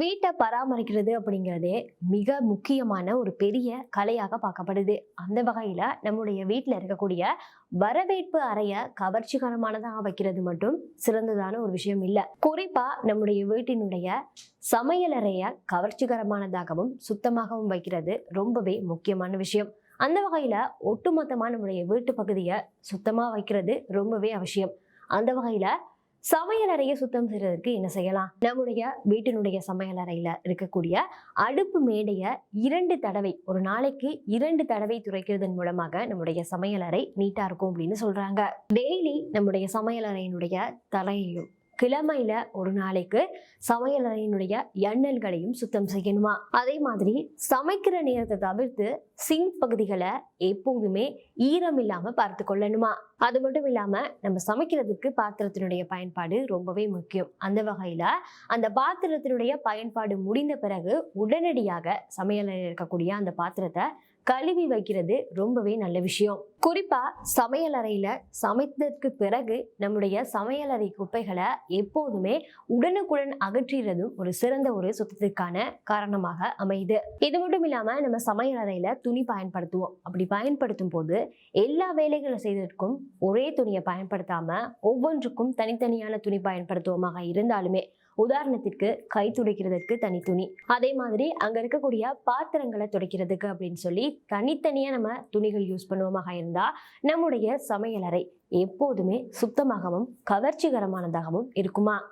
வீட்டை பராமரிக்கிறது அப்படிங்கிறதே மிக முக்கியமான ஒரு பெரிய கலையாக பார்க்கப்படுது. அந்த வகையில் நம்முடைய வீட்டில் இருக்கக்கூடிய வரவேற்பு அறையை கவர்ச்சிகரமானதாக வைக்கிறது மட்டும் சிறந்ததான ஒரு விஷயம் இல்லை. குறிப்பாக நம்முடைய வீட்டினுடைய சமையலறையை கவர்ச்சிகரமானதாகவும் சுத்தமாகவும் வைக்கிறது ரொம்பவே முக்கியமான விஷயம். அந்த வகையில் ஒட்டுமொத்தமாக நம்முடைய வீட்டு பகுதியை சுத்தமாக வைக்கிறது ரொம்பவே அவசியம். அந்த வகையில் சமையலறையை சுத்தம் செய்யறதுக்கு என்ன செய்யலாம்? நம்முடைய வீட்டினுடைய சமையலறையில் இருக்கக்கூடிய அடுப்பு மேடையை இரண்டு தடவை ஒரு நாளைக்கு இரண்டு தடவை துடைக்கிறதன் மூலமாக நம்முடைய சமையலறை நீட்டா இருக்கும் அப்படின்னு சொல்றாங்க. டெய்லி நம்முடைய சமையலறையினுடைய தலையையும் கிழமையில ஒரு நாளைக்கு சமையலறையினுடைய எண்ணல்களையும் சுத்தம் செய்யணுமா? அதே மாதிரி சமைக்கிற நேரத்தை தவிர்த்து சிங்க் பகுதிகளை எப்போதுமே ஈரம் இல்லாம பார்த்து கொள்ளணுமா? அது மட்டும் இல்லாம நம்ம சமைக்கிறதுக்கு பாத்திரத்தினுடைய பயன்பாடு ரொம்பவே முக்கியம். அந்த வகையில அந்த பாத்திரத்தினுடைய பயன்பாடு முடிந்த பிறகு உடனடியாக சமையலில் இருக்கக்கூடிய அந்த பாத்திரத்தை கழுவி வைக்கிறது ரொம்பவே நல்ல விஷயம். குறிப்பாக சமையலறையில் சமைத்ததற்கு பிறகு நம்முடைய சமையலறை குப்பைகளை எப்போதுமே உடனுக்குடன் அகற்றுறதும் ஒரு சிறந்த ஒரு சுத்தத்திற்கான காரணமாக அமையுது. இது மட்டும் இல்லாமல் நம்ம சமையலறையில் துணி பயன்படுத்துவோம். அப்படி பயன்படுத்தும் போது எல்லா வேலைகளை செய்ததற்கும் ஒரே துணியை பயன்படுத்தாமல் ஒவ்வொன்றுக்கும் தனித்தனியான துணி பயன்படுத்துவோமாக இருந்தாலுமே உதாரணத்திற்கு கை துடைக்கிறதுக்கு தனி துணி. அதே மாதிரி அங்க இருக்கக்கூடிய பாத்திரங்களை துடைக்கிறதுக்கு அப்படின்னு சொல்லி தனித்தனியா நம்ம துணிகள் யூஸ் பண்ணுவோமாக இருந்தா நம்முடைய சமையலறை எப்போதுமே சுத்தமாகவும் கவர்ச்சிகரமானதாகவும் இருக்குமா?